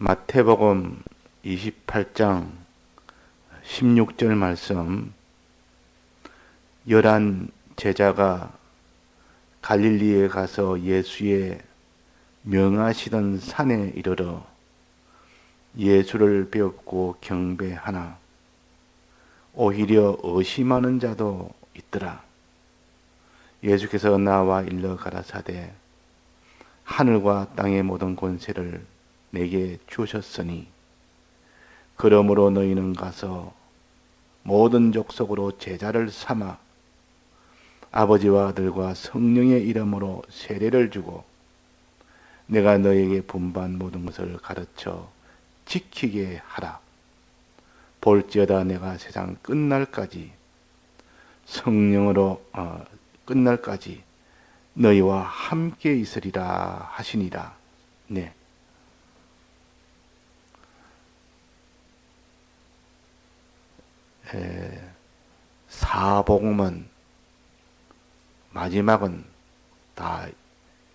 마태복음 28장 16절 말씀 열한 제자가 갈릴리에 가서 예수의 명하시던 산에 이르러 예수를 배웠고 경배하나 오히려 의심하는 자도 있더라. 예수께서 나와 일러 가라사대 하늘과 땅의 모든 권세를 내게 주셨으니 그러므로 너희는 가서 모든 족속으로 제자를 삼아 아버지와 아들과 성령의 이름으로 세례를 주고 내가 너에게 분반 모든 것을 가르쳐 지키게 하라. 볼지어다 내가 세상 끝날까지 성령으로 어, 끝날까지 너희와 함께 있으리라 하시니라. 네. 사복음은 마지막은 다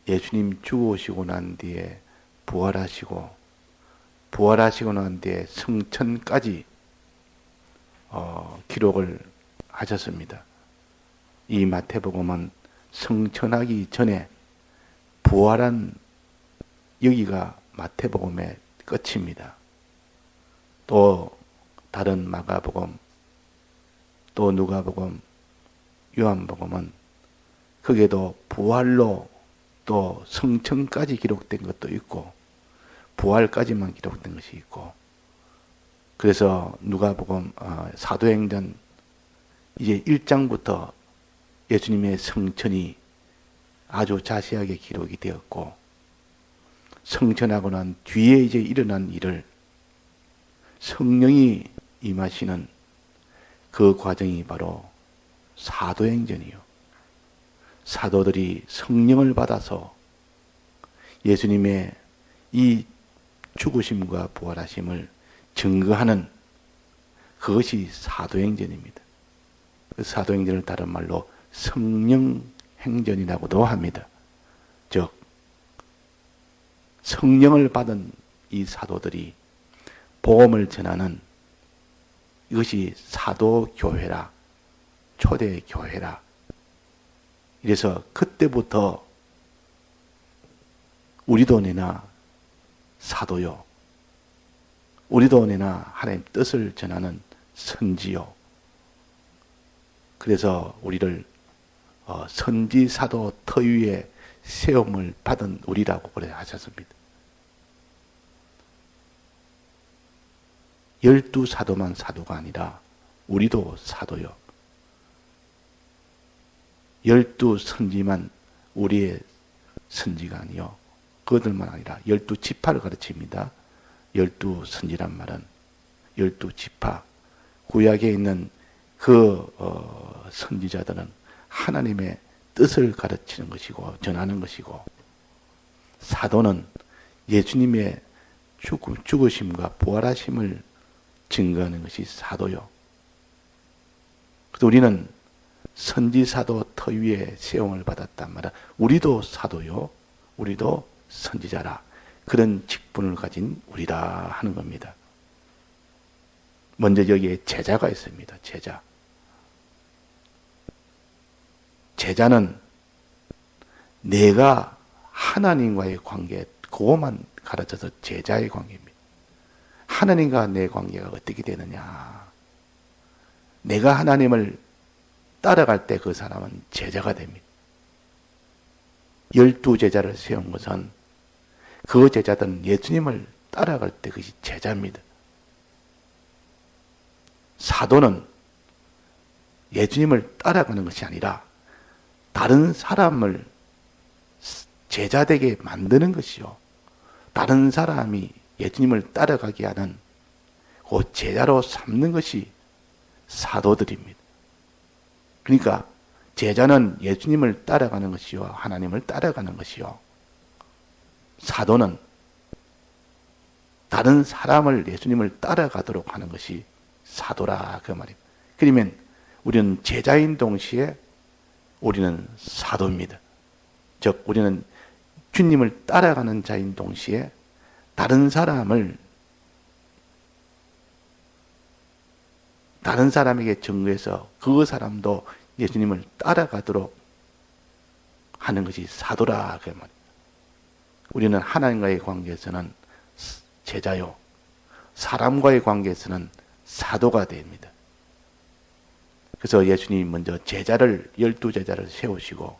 예수님 죽으시고 난 뒤에 부활하시고 부활하시고 난 뒤에 승천까지 어, 기록을 하셨습니다. 이 마태복음은 승천하기 전에 부활한 여기가 마태복음의 끝입니다. 또 다른 마가복음, 또 누가복음, 요한복음은 그게도 부활로 또 성천까지 기록된 것도 있고 부활까지만 기록된 것이 있고 그래서 누가복음 어, 사도행전 이제 1장부터 예수님의 성천이 아주 자세하게 기록이 되었고 성천하고 난 뒤에 이제 일어난 일을 성령이 임하시는 그 과정이 바로 사도행전이요. 사도들이 성령을 받아서 예수님의 이 죽으심과 부활하심을 증거하는 그것이 사도행전입니다. 그 사도행전을 다른 말로 성령행전이라고도 합니다. 즉, 성령을 받은 이 사도들이 복음을 전하는 이것이 사도교회라, 초대교회라. 이래서 그때부터 우리도 내나 사도요. 우리도 내나 하나님 뜻을 전하는 선지요. 그래서 우리를 어, 선지 사도 터위에 세움을 받은 우리라고 그래 하셨습니다. 열두 사도만 사도가 아니라 우리도 사도요. 열두 선지만 우리의 선지가 아니요. 그들만 아니라 열두 지파를 가르칩니다. 열두 선지란 말은 열두 지파 구약에 있는 그 어, 선지자들은 하나님의 뜻을 가르치는 것이고 전하는 것이고 사도는 예수님의 죽음, 죽으심과 부활하심을 증거하는 것이 사도요. 그래서 우리는 선지사도 터 위에 세움을 받았단 말이야. 우리도 사도요. 우리도 선지자라. 그런 직분을 가진 우리라 하는 겁니다. 먼저 여기에 제자가 있습니다. 제자. 제자는 내가 하나님과의 관계, 그것만 가르쳐서 제자의 관계입니다. 하나님과 내 관계가 어떻게 되느냐. 내가 하나님을 따라갈 때 그 사람은 제자가 됩니다. 열두 제자를 세운 것은 그 제자들은 예수님을 따라갈 때 그것이 제자입니다. 사도는 예수님을 따라가는 것이 아니라 다른 사람을 제자되게 만드는 것이요. 다른 사람이 예수님을 따라가게 하는 그 제자로 삼는 것이 사도들입니다. 그러니까 제자는 예수님을 따라가는 것이요. 하나님을 따라가는 것이요. 사도는 다른 사람을 예수님을 따라가도록 하는 것이 사도라 그 말입니다. 그러면 우리는 제자인 동시에 우리는 사도입니다. 즉 우리는 주님을 따라가는 자인 동시에 다른 사람을 다른 사람에게 증거해서 그 사람도 예수님을 따라가도록 하는 것이 사도라 그 말입니다. 우리는 하나님과의 관계에서는 제자요, 사람과의 관계에서는 사도가 됩니다. 그래서 예수님이 먼저 제자를 열두 제자를 세우시고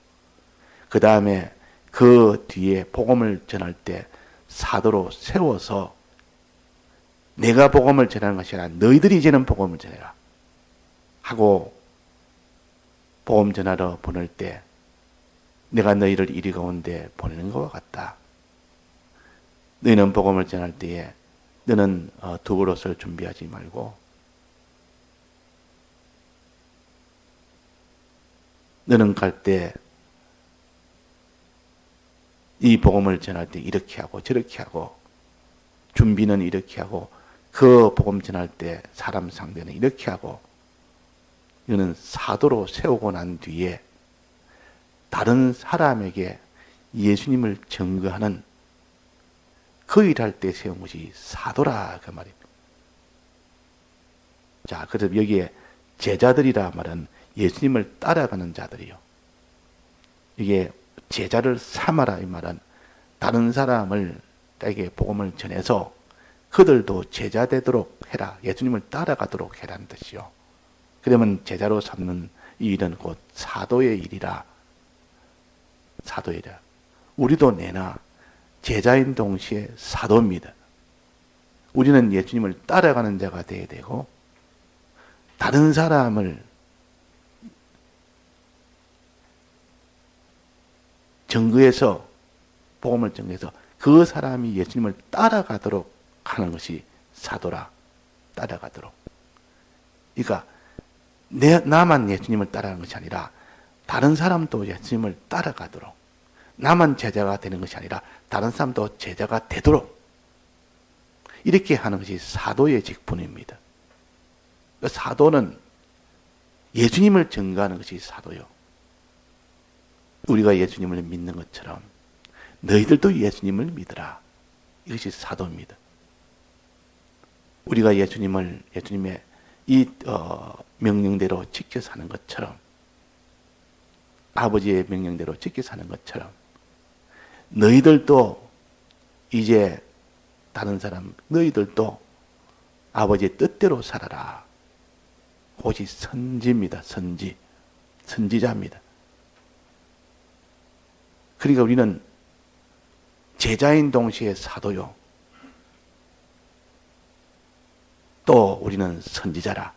그 다음에 그 뒤에 복음을 전할 때 사도로 세워서 내가 복음을 전하는 것이 아니라 너희들이 이제는 복음을 전해라 하고 복음 전하러 보낼 때 내가 너희를 이리 가운데 보내는 것과 같다. 너희는 복음을 전할 때에 너는 어, 두벌 옷을 준비하지 말고 너는 갈 때 이 복음을 전할 때 이렇게 하고 저렇게 하고 준비는 이렇게 하고 그 복음 전할 때 사람 상대는 이렇게 하고 이거는 사도로 세우고 난 뒤에 다른 사람에게 예수님을 증거하는 그 일할 때 세운 것이 사도라 그 말입니다. 자, 그래서 여기에 제자들이라 말은 예수님을 따라가는 자들이요. 이게 제자를 삼아라 이 말은 다른 사람을 에게 복음을 전해서 그들도 제자 되도록 해라. 예수님을 따라가도록 해라는 뜻이요. 그러면 제자로 삼는 이 일은 곧 사도의 일이라. 사도의 일이라. 우리도 내나 제자인 동시에 사도입니다. 우리는 예수님을 따라가는 자가 되어야 되고 다른 사람을 증거해서 복음을 증거해서 그 사람이 예수님을 따라가도록 하는 것이 사도라 따라가도록. 그러니까 내 나만 예수님을 따라가는 것이 아니라 다른 사람도 예수님을 따라가도록 나만 제자가 되는 것이 아니라 다른 사람도 제자가 되도록 이렇게 하는 것이 사도의 직분입니다. 그 사도는 예수님을 증거하는 것이 사도요. 우리가 예수님을 믿는 것처럼 너희들도 예수님을 믿으라. 이것이 사도입니다. 우리가 예수님을 예수님의 이 어, 명령대로 지켜 사는 것처럼 아버지의 명령대로 지켜 사는 것처럼 너희들도 이제 다른 사람 너희들도 아버지의 뜻대로 살아라. 그것이 선지입니다. 선지. 선지자입니다. 그러니까 우리는 제자인 동시에 사도요. 또 우리는 선지자라.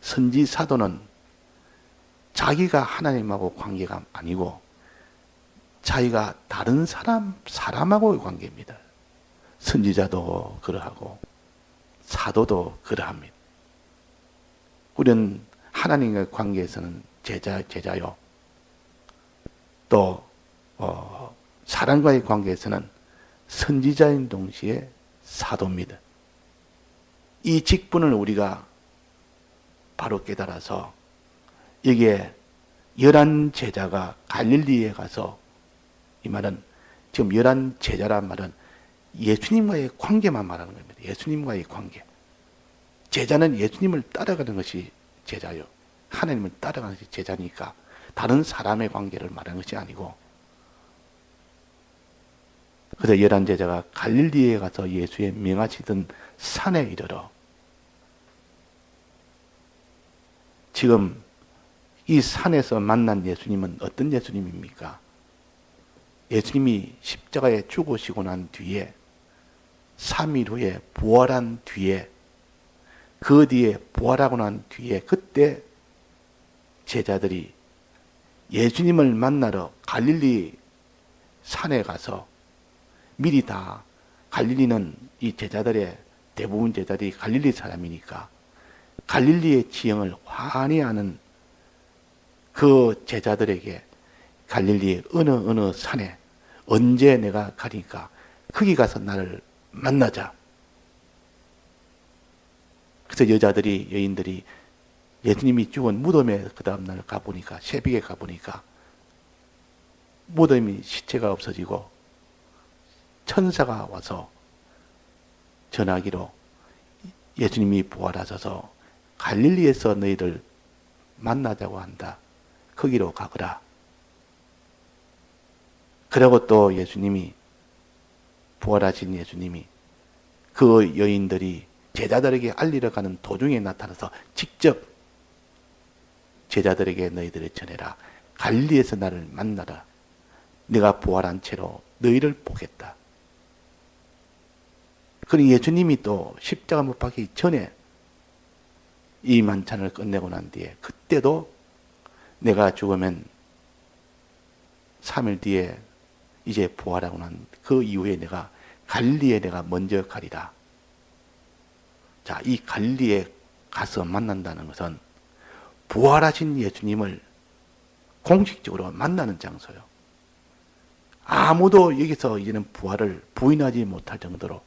선지 사도는 자기가 하나님하고 관계가 아니고 자기가 다른 사람 사람하고의 관계입니다. 선지자도 그러하고 사도도 그러합니다. 우리는 하나님과의 관계에서는 제자 제자요. 또 어, 사람과의 관계에서는 선지자인 동시에 사도입니다. 이 직분을 우리가 바로 깨달아서 여기에 열한 제자가 갈릴리에 가서 이 말은 지금 열한 제자란 말은 예수님과의 관계만 말하는 겁니다. 예수님과의 관계. 제자는 예수님을 따라가는 것이 제자요. 하나님을 따라가는 것이 제자니까 다른 사람의 관계를 말하는 것이 아니고 그래서 열한 제자가 갈릴리에 가서 예수의 명하시던 산에 이르러 지금 이 산에서 만난 예수님은 어떤 예수님입니까? 예수님이 십자가에 죽으시고 난 뒤에 3일 후에 부활한 뒤에 그 뒤에 부활하고 난 뒤에 그때 제자들이 예수님을 만나러 갈릴리 산에 가서 미리 다 갈릴리는 이 제자들의 대부분 제자들이 갈릴리 사람이니까 갈릴리의 지형을 환히 아는 그 제자들에게 갈릴리 어느 어느 산에 언제 내가 가니까 거기 가서 나를 만나자. 그래서 여자들이 여인들이 예수님이 죽은 무덤에 그 다음날 가보니까 새벽에 가보니까 무덤이 시체가 없어지고 천사가 와서 전하기로 예수님이 부활하셔서 갈릴리에서 너희를 만나자고 한다. 거기로 가거라. 그리고 또 예수님이 부활하신 예수님이 그 여인들이 제자들에게 알리러 가는 도중에 나타나서 직접 제자들에게 너희들을 전해라. 갈리에서 나를 만나라. 내가 부활한 채로 너희를 보겠다. 그리고 예수님이 또 십자가 못 박기 전에 이 만찬을 끝내고 난 뒤에 그때도 내가 죽으면 3일 뒤에 이제 부활하고 난 그 이후에 내가 갈리에 내가 먼저 가리라. 자, 이 갈리에 가서 만난다는 것은 부활하신 예수님을 공식적으로 만나는 장소요. 아무도 여기서 이제는 부활을 부인하지 못할 정도로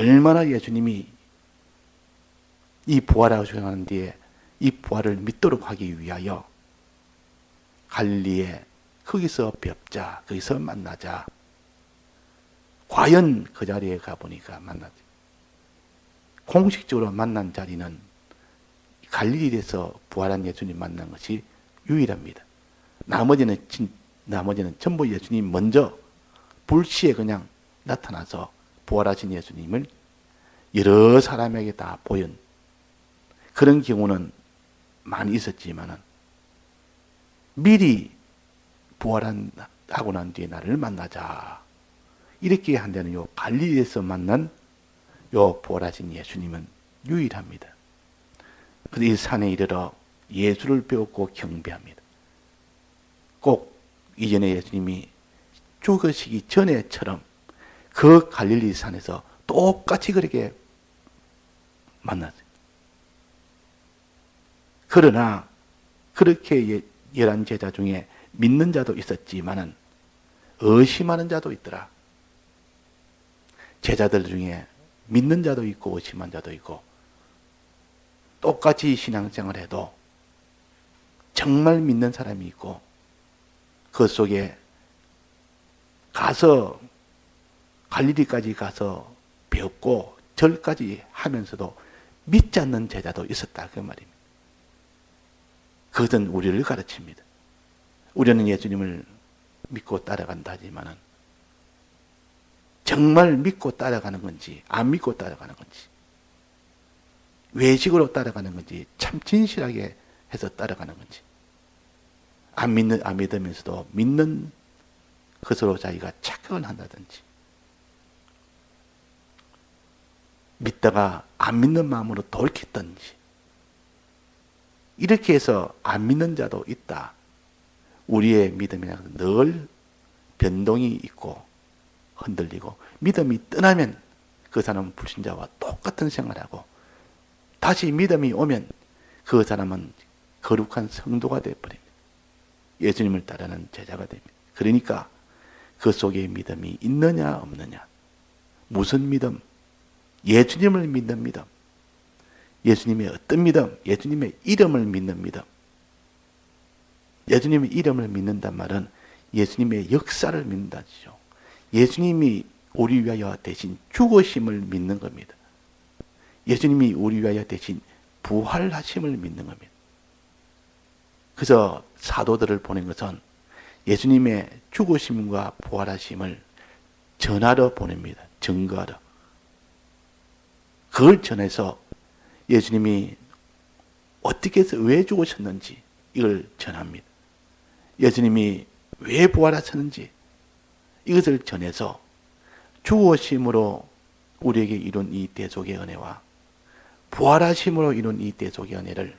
얼마나 예수님이 이 부활하시고 난 뒤에 이 부활을 믿도록 하기 위하여 갈리에 거기서 뵙자, 거기서 만나자. 과연 그 자리에 가보니까 만나지. 공식적으로 만난 자리는 갈릴리에서 부활한 예수님 만난 것이 유일합니다. 나머지는 진, 나머지는 전부 예수님 먼저 불시에 그냥 나타나서 부활하신 예수님을 여러 사람에게 다 보연 그런 경우는 많이 있었지만은 미리 부활한 하고 난 뒤에 나를 만나자 이렇게 한다는 요 갈릴리에서 만난 요 부활하신 예수님은 유일합니다. 그래서 이 산에 이르러 예수를 배웠고 경배합니다. 꼭 이전에 예수님이 죽으시기 전에처럼 그 갈릴리 산에서 똑같이 그렇게 만났어요. 그러나 그렇게 예, 열한 제자 중에 믿는 자도 있었지만은 의심하는 자도 있더라. 제자들 중에 믿는 자도 있고 의심한 자도 있고 똑같이 신앙생활 해도 정말 믿는 사람이 있고 그 속에 가서 갈리리까지 가서 배웠고 절까지 하면서도 믿지 않는 제자도 있었다 그 말입니다. 그것은 우리를 가르칩니다. 우리는 예수님을 믿고 따라간다 하지만은 정말 믿고 따라가는 건지 안 믿고 따라가는 건지 외식으로 따라가는 건지 참 진실하게 해서 따라가는 건지 안 믿는 안 믿으면서도 믿는 것으로 자기가 착각을 한다든지 믿다가 안 믿는 마음으로 돌이켰든지 이렇게 해서 안 믿는 자도 있다. 우리의 믿음이란 늘 변동이 있고 흔들리고 믿음이 떠나면 그 사람은 불신자와 똑같은 생활하고 다시 믿음이 오면 그 사람은 거룩한 성도가 되어버립니다. 예수님을 따르는 제자가 됩니다. 그러니까 그 속에 믿음이 있느냐 없느냐 무슨 믿음? 예수님을 믿는 믿음. 예수님의 어떤 믿음? 예수님의 이름을 믿는 믿음. 예수님의 이름을 믿는단 말은 예수님의 역사를 믿는다죠. 예수님이 우리 위하여 대신 죽으심을 믿는 겁니다. 예수님이 우리 위하여 대신 부활하심을 믿는 겁니다. 그래서 사도들을 보낸 것은 예수님의 죽으심과 부활하심을 전하러 보냅니다. 증거하러. 그걸 전해서 예수님이 어떻게 해서 왜 죽으셨는지 이걸 전합니다. 예수님이 왜 부활하셨는지 이것을 전해서 죽으심으로 우리에게 이룬 이 대속의 은혜와 부활하심으로 이룬 이 대속의 은혜를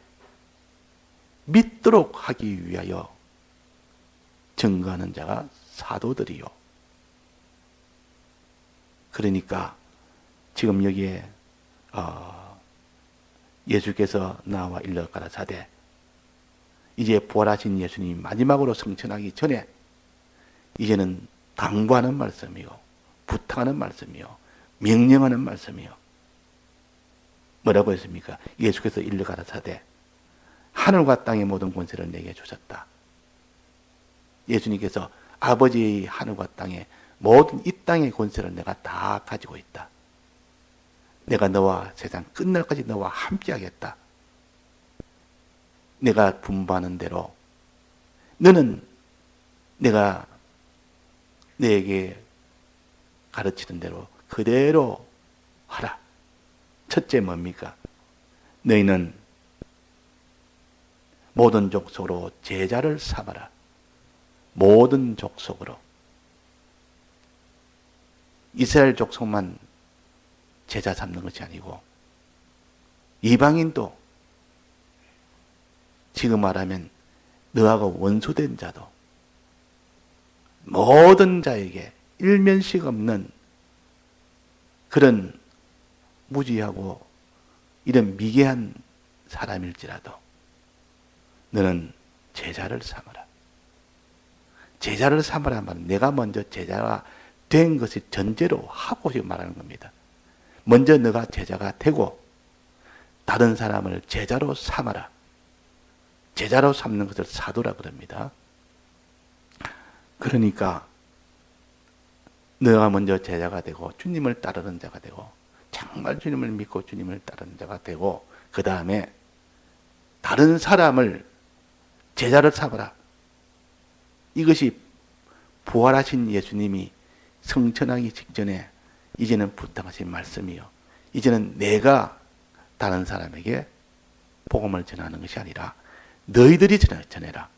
믿도록 하기 위하여 증거하는 자가 사도들이요. 그러니까 지금 여기에 어, 예수께서 나와 일러 가라사대 이제 부활하신 예수님이 마지막으로 성천하기 전에 이제는 당부하는 말씀이요 부탁하는 말씀이요 명령하는 말씀이요 뭐라고 했습니까? 예수께서 일러 가라사대 하늘과 땅의 모든 권세를 내게 주셨다. 예수님께서 아버지의 하늘과 땅의 모든 이 땅의 권세를 내가 다 가지고 있다. 내가 너와 세상 끝날까지 너와 함께하겠다. 내가 분부하는 대로 너는 내가 내게 가르치는 대로 그대로 하라. 첫째 뭡니까? 너희는 모든 족속으로 제자를 삼아라. 모든 족속으로. 이스라엘 족속만 제자 삼는 것이 아니고 이방인도 지금 말하면 너하고 원수된 자도 모든 자에게 일면식 없는 그런 무지하고 이런 미개한 사람일지라도 너는 제자를 삼아라. 제자를 삼으라 말은 내가 먼저 제자가 된 것이 전제로 하고 말하는 겁니다. 먼저 너가 제자가 되고 다른 사람을 제자로 삼아라. 제자로 삼는 것을 사도라 그럽니다. 그러니까 너가 먼저 제자가 되고 주님을 따르는 자가 되고 정말 주님을 믿고 주님을 따르는 자가 되고 그 다음에 다른 사람을 제자를 삼아라. 이것이 부활하신 예수님이 성천하기 직전에 이제는 부탁하신 말씀이요. 이제는 내가 다른 사람에게 복음을 전하는 것이 아니라 너희들이 전해라.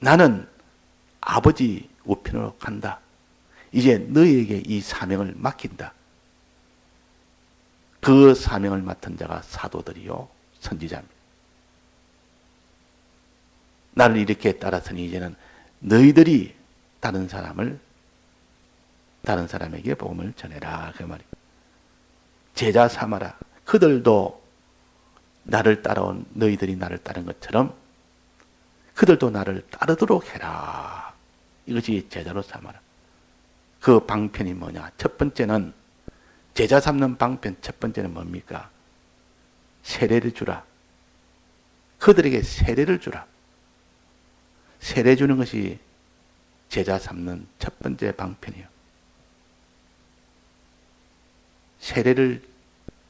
나는 아버지 우편으로 간다. 이제 너희에게 이 사명을 맡긴다. 그 사명을 맡은 자가 사도들이요, 선지자입니다. 나를 이렇게 따라서니 이제는 너희들이 다른 사람을 다른 사람에게 복음을 전해라 그 말이. 제자 삼아라. 그들도 나를 따라온 너희들이 나를 따른 것처럼 그들도 나를 따르도록 해라. 이것이 제자로 삼아라. 그 방편이 뭐냐? 첫 번째는 제자 삼는 방편 첫 번째는 뭡니까? 세례를 주라. 그들에게 세례를 주라. 세례 주는 것이 제자 삼는 첫 번째 방편이요. 세례를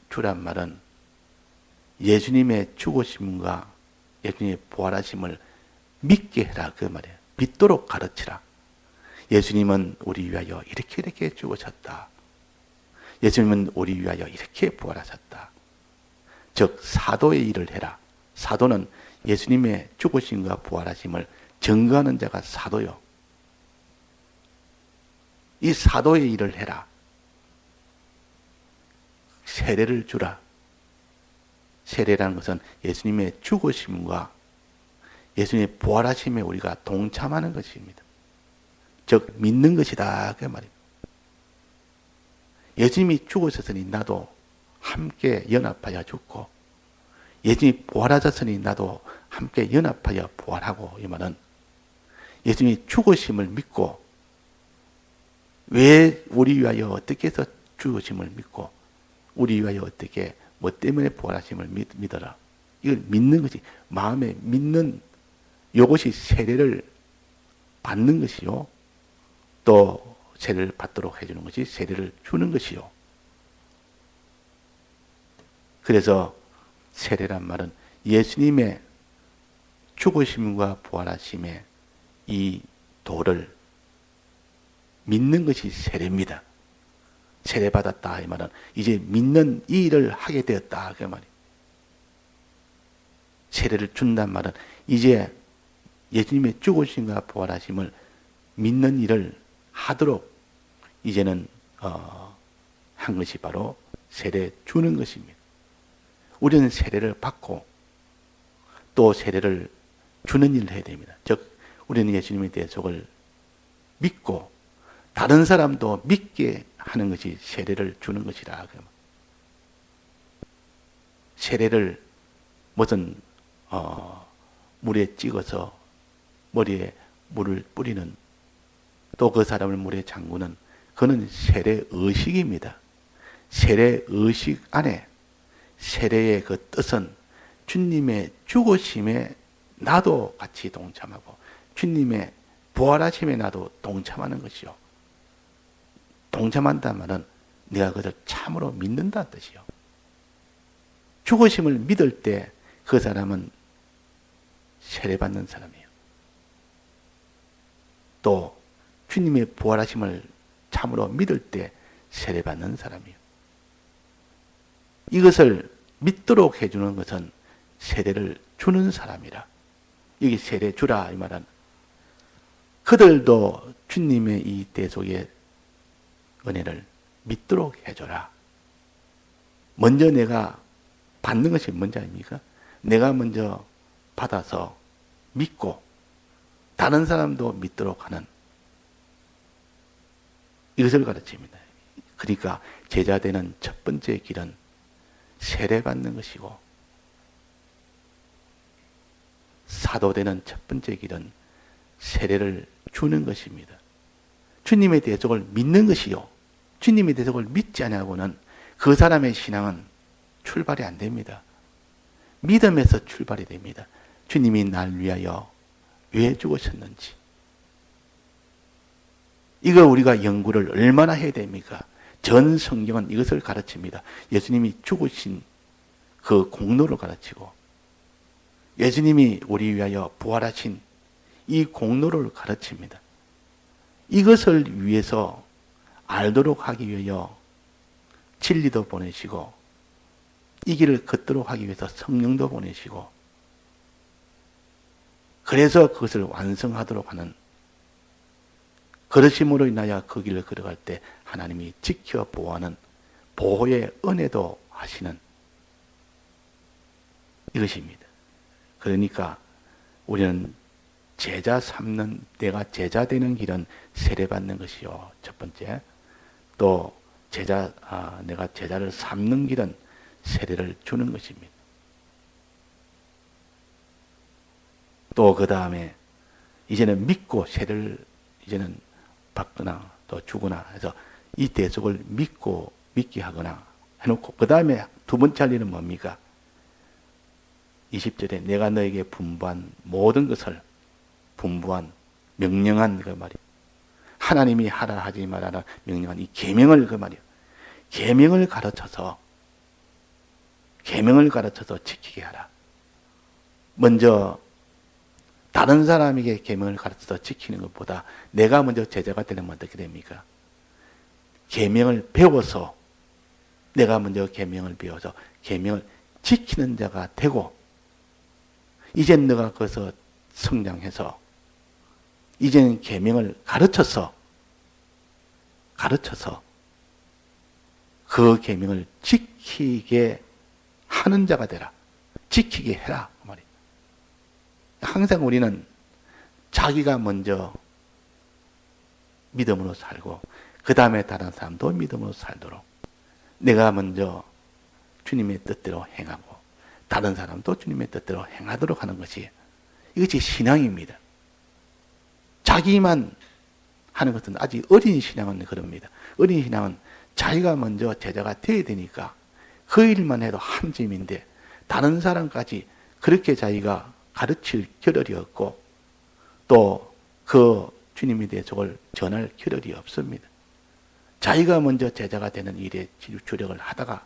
주란 말은 예수님의 죽으심과 예수님의 부활하심을 믿게 해라 그 말이에요. 믿도록 가르치라. 예수님은 우리 위하여 이렇게 이렇게 죽으셨다. 예수님은 우리 위하여 이렇게 부활하셨다. 즉 사도의 일을 해라. 사도는 예수님의 죽으심과 부활하심을 증거하는 자가 사도요. 이 사도의 일을 해라. 세례를 주라. 세례라는 것은 예수님의 죽으심과 예수님의 부활하심에 우리가 동참하는 것입니다. 즉 믿는 것이다 그 말입니다. 예수님이 죽으셨으니 나도 함께 연합하여 죽고 예수님이 부활하셨으니 나도 함께 연합하여 부활하고 이 말은 예수님이 죽으심을 믿고 왜 우리 위하여 어떻게 해서 죽으심을 믿고 우리 위하여 어떻게 뭐 때문에 부활하심을 믿, 믿어라. 이걸 믿는 것이 마음에 믿는 이것이 세례를 받는 것이요. 또 세례를 받도록 해주는 것이 세례를 주는 것이요. 그래서 세례란 말은 예수님의 죽으심과 부활하심의 이 도를 믿는 것이 세례입니다. 세례받았다 이 말은 이제 믿는 이 일을 하게 되었다 그 말이. 세례를 준단 말은 이제 예수님의 죽으심과 부활하심을 믿는 일을 하도록 이제는 어, 한 것이 바로 세례 주는 것입니다. 우리는 세례를 받고 또 세례를 주는 일을 해야 됩니다. 즉 우리는 예수님의 대속을 믿고 다른 사람도 믿게 하는 것이 세례를 주는 것이라. 세례를 무슨 어, 물에 찍어서 머리에 물을 뿌리는 또 그 사람을 물에 잠그는 그는 세례 의식입니다. 세례 의식 안에 세례의 그 뜻은 주님의 죽으심에 나도 같이 동참하고 주님의 부활하심에 나도 동참하는 것이요. 동참한다는 말은 내가 그것을 참으로 믿는다는 뜻이요. 죽으심을 믿을 때 그 사람은 세례받는 사람이에요. 또 주님의 부활하심을 참으로 믿을 때 세례받는 사람이에요. 이것을 믿도록 해주는 것은 세례를 주는 사람이라. 여기 세례 주라 이 말은 그들도 주님의 이 대속의 은혜를 믿도록 해줘라. 먼저 내가 받는 것이 먼저 아닙니까? 내가 먼저 받아서 믿고 다른 사람도 믿도록 하는 이것을 가르칩니다. 그러니까 제자 되는 첫 번째 길은 세례 받는 것이고 사도 되는 첫 번째 길은 세례를 주는 것입니다. 주님의 대속을 믿는 것이요. 주님의 대속을 믿지 않냐고는 그 사람의 신앙은 출발이 안 됩니다. 믿음에서 출발이 됩니다. 주님이 날 위하여 왜 죽으셨는지. 이거 우리가 연구를 얼마나 해야 됩니까? 전 성경은 이것을 가르칩니다. 예수님이 죽으신 그 공로를 가르치고 예수님이 우리 위하여 부활하신 이 공로를 가르칩니다. 이것을 위해서 알도록 하기 위하여 진리도 보내시고 이 길을 걷도록 하기 위해서 성령도 보내시고 그래서 그것을 완성하도록 하는 그러심으로 인하여 그 길을 걸어갈 때 하나님이 지켜 보호하는 보호의 은혜도 하시는 이것입니다. 그러니까 우리는 제자 삼는 내가 제자 되는 길은 세례 받는 것이요. 첫 번째. 또 제자 아, 내가 제자를 삼는 길은 세례를 주는 것입니다. 또 그 다음에 이제는 믿고 세례를 이제는 받거나 또 주거나 해서 이 대속을 믿고 믿게 하거나 해놓고 그 다음에 두 번째 할 일은 뭡니까? 20절에 내가 너에게 분부한 모든 것을 분부한 명령한 그 말이에요. 하나님이 하라 하지 말아라 명령한 이 계명을 그 말이에요. 계명을 가르쳐서 계명을 가르쳐서 지키게 하라. 먼저 다른 사람에게 계명을 가르쳐서 지키는 것보다 내가 먼저 제자가 되면 어떻게 됩니까? 계명을 배워서 내가 먼저 계명을 배워서 계명을 지키는 자가 되고 이젠 너가 거기서 성장해서 이제는 계명을 가르쳐서 가르쳐서 그 계명을 지키게 하는 자가 되라. 지키게 해라. 그 말이. 항상 우리는 자기가 먼저 믿음으로 살고 그 다음에 다른 사람도 믿음으로 살도록 내가 먼저 주님의 뜻대로 행하고 다른 사람도 주님의 뜻대로 행하도록 하는 것이 이것이 신앙입니다. 자기만 하는 것은 아직 어린 신앙은 그럽니다. 어린 신앙은 자기가 먼저 제자가 되어야 되니까 그 일만 해도 한 짐인데 다른 사람까지 그렇게 자기가 가르칠 겨를이 없고 또 그 주님의 대속을 전할 겨를이 없습니다. 자기가 먼저 제자가 되는 일에 주력을 하다가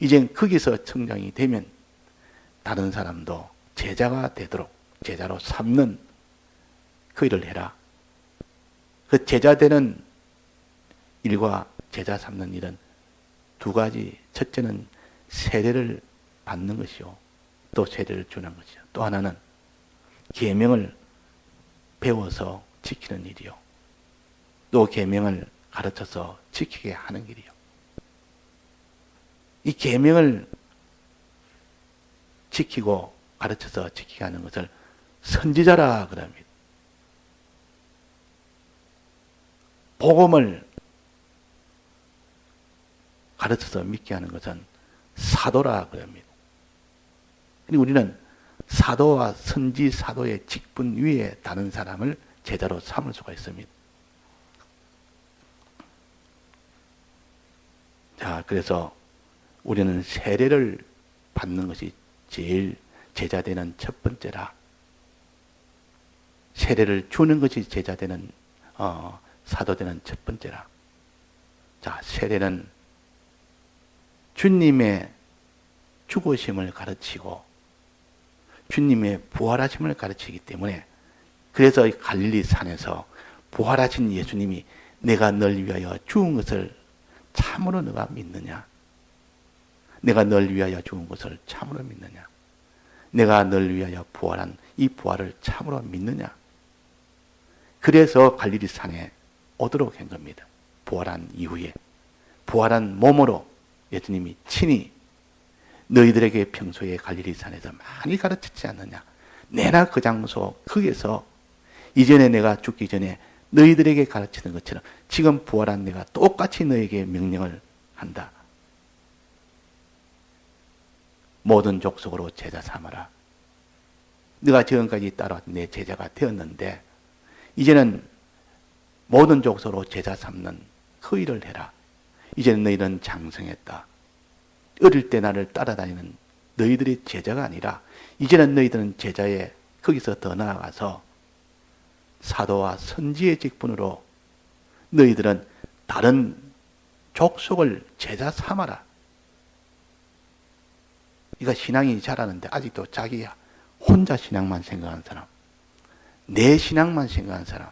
이젠 거기서 성장이 되면 다른 사람도 제자가 되도록 제자로 삼는 그 일을 해라. 그 제자 되는 일과 제자 삼는 일은 두 가지. 첫째는 세례를 받는 것이요. 또 세례를 주는 것이요. 또 하나는 계명을 배워서 지키는 일이요. 또 계명을 가르쳐서 지키게 하는 일이요. 이 계명을 지키고 가르쳐서 지키게 하는 것을 선지자라 그럽니다. 복음을 가르쳐서 믿게 하는 것은 사도라 그럽니다. 우리는 사도와 선지 사도의 직분 위에 다른 사람을 제자로 삼을 수가 있습니다. 자, 그래서 우리는 세례를 받는 것이 제일 제자 되는 첫 번째라. 세례를 주는 것이 제자 되는 어, 사도 되는 첫 번째라. 자, 세례는 주님의 죽으심을 가르치고 주님의 부활하심을 가르치기 때문에 그래서 이 갈릴리 산에서 부활하신 예수님이 내가 널 위하여 죽은 것을 참으로 너가 믿느냐? 내가 널 위하여 죽은 것을 참으로 믿느냐? 내가 널 위하여 부활한 이 부활을 참으로 믿느냐? 그래서 갈릴리 산에 오도록 한 겁니다. 부활한 이후에 부활한 몸으로 예수님이 친히 너희들에게 평소에 갈릴리 산에서 많이 가르쳤지 않느냐? 내나 그 장소 거기에서 이전에 내가 죽기 전에 너희들에게 가르치는 것처럼 지금 부활한 내가 똑같이 너에게 명령을 한다. 모든 족속으로 제자 삼아라. 네가 지금까지 따라왔던 내 제자가 되었는데 이제는 모든 족속으로 제자 삼는 그 일을 해라. 이제는 너희는 장성했다. 어릴 때 나를 따라다니는 너희들이 제자가 아니라 이제는 너희들은 제자에 거기서 더 나아가서 사도와 선지의 직분으로 너희들은 다른 족속을 제자 삼아라. 이거 신앙이 잘하는데 아직도 자기야 혼자 신앙만 생각하는 사람, 내 신앙만 생각하는 사람,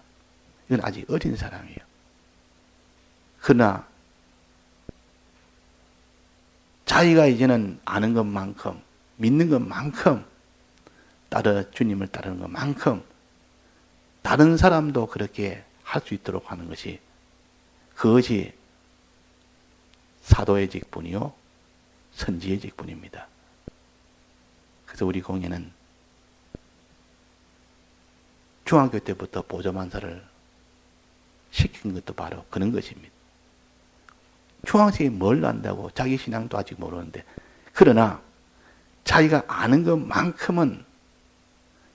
이건 아직 어린 사람이에요. 그러나 자기가 이제는 아는 것만큼 믿는 것만큼 따르 주님을 따르는 것만큼 다른 사람도 그렇게 할 수 있도록 하는 것이 그것이 사도의 직분이요 선지의 직분입니다. 그래서 우리 공예는 중학교 때부터 보조만사를 시킨 것도 바로 그런 것입니다. 중학생이 뭘 안다고 자기 신앙도 아직 모르는데 그러나 자기가 아는 것만큼은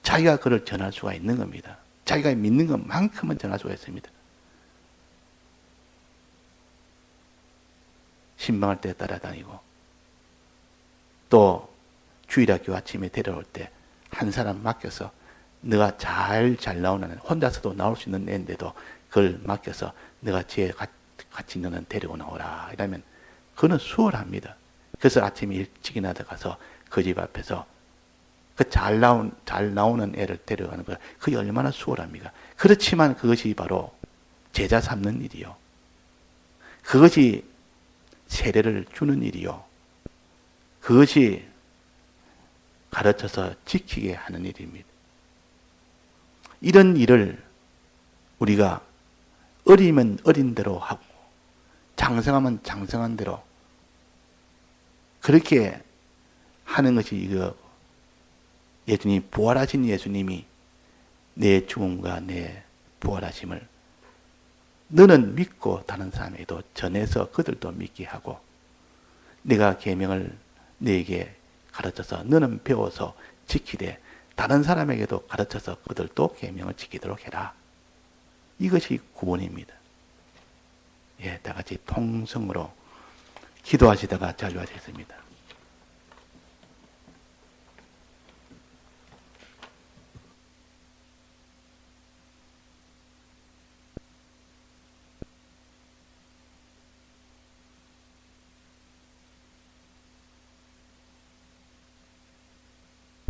자기가 그를 전할 수가 있는 겁니다. 자기가 믿는 것만큼은 전할 수가 있습니다. 신방할 때 따라다니고 또 주일학교 아침에 데려올 때 한 사람 맡겨서 너가 잘 잘 나오는 혼자서도 나올 수 있는 애인데도 그걸 맡겨서 너가 쟤 같이 너는 데리고 나오라 이러면 그는 수월합니다. 그래서 아침에 일찍 일어나 가서 그 집 앞에서 그 잘 나온 잘 나오는 애를 데려가는 거 그게 얼마나 수월합니까? 그렇지만 그것이 바로 제자 삼는 일이요. 그것이 세례를 주는 일이요. 그것이 가르쳐서 지키게 하는 일입니다. 이런 일을 우리가 어리면 어린 대로 하고 장성하면 장성한 대로 그렇게 하는 것이 이거 예수님 부활하신 예수님이 내 죽음과 내 부활하심을 너는 믿고 다른 사람에게도 전해서 그들도 믿게 하고 내가 계명을 너에게 가르쳐서 너는 배워서 지키되 다른 사람에게도 가르쳐서 그들도 계명을 지키도록 해라. 이것이 구원입니다. 예, 다 같이 통성으로 기도하시다가 자주 하셨습니다.